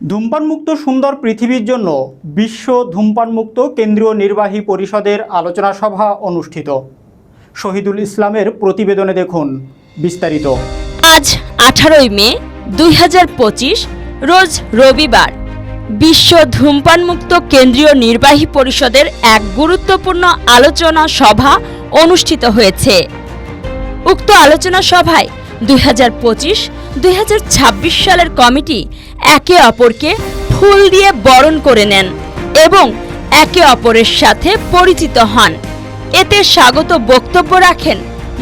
ধূমপানমুক্ত সুন্দর পৃথিবীর জন্য বিশ্ব ধূমপানমুক্ত কেন্দ্রীয় নির্বাহী পরিষদের আলোচনা সভা অনুষ্ঠিত। শহীদুল ইসলামের প্রতিবেদনে দেখুন বিস্তারিত। আজ আঠারোই মে দুই হাজার পঁচিশ, রোজ রবিবার, বিশ্ব ধূমপানমুক্ত কেন্দ্রীয় নির্বাহী পরিষদের এক গুরুত্বপূর্ণ আলোচনা সভা অনুষ্ঠিত হয়েছে। উক্ত আলোচনা সভায় দুই হাজার সালের কমিটি একে অপরকে ফুল দিয়ে বরণ করে নেন এবং একে অপরের সাথে পরিচিত হন। এতে স্বাগত বক্তব্য রাখেন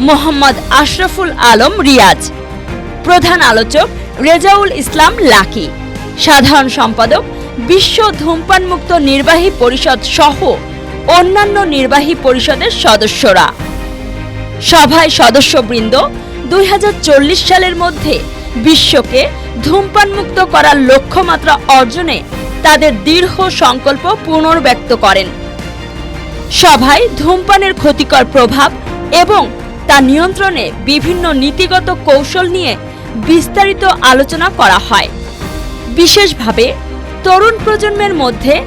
মোহাম্মদ আশরাফুল আলম রিয়াজ। প্রধান আলোচক রেজাউল ইসলাম লাকি। সাধারণ সম্পাদক বিশ্ব ধূমপানমুক্ত নির্বাহী পরিষদ সহ অন্যান্য নির্বাহী পরিষদের সদস্যরা। সভায় সদস্যবৃন্দ দুই হাজার চল্লিশ সালের মধ্যে বিশ্বকে ধূমপানমুক্ত করার লক্ষ্যমাত্রা অর্জনে তাদের দৃঢ় সংকল্প পুনর্ব্যক্ত করেন। সভায় ধূমপানের ক্ষতিকর প্রভাব এবং তা নিয়ন্ত্রণে বিভিন্ন নীতিগত কৌশল নিয়ে বিস্তারিত আলোচনা করা হয়। বিশেষভাবে, তরুণ প্রজন্মের মধ্যে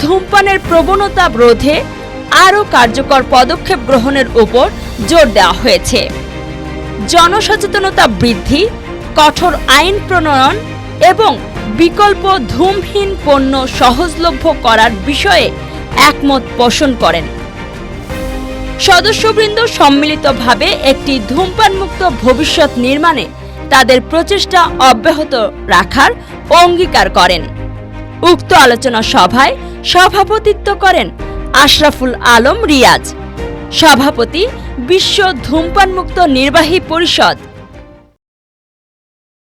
ধূমপানের প্রবণতা রোধে আরও কার্যকর পদক্ষেপ গ্রহণের উপর জোর দেওয়া হয়েছে। জনসচেতনতা বৃদ্ধি কঠোর আইন প্রণয়ন এবং বিকল্প ধূমহীন পণ্য সহজলভ্য করার বিষয়ে একমত পোষণ করেন। সদস্যবৃন্দ সম্মিলিতভাবে একটি ধূমপানমুক্ত ভবিষ্যৎ নির্মাণে তাদের প্রচেষ্টা অব্যাহত রাখার অঙ্গীকার করেন। উক্ত আলোচনা সভায় সভাপতিত্ব করেন আশরাফুল আলম রিয়াজ। সভাপতি বিশ্ব ধূমপানমুক্ত নির্বাহী পরিষদ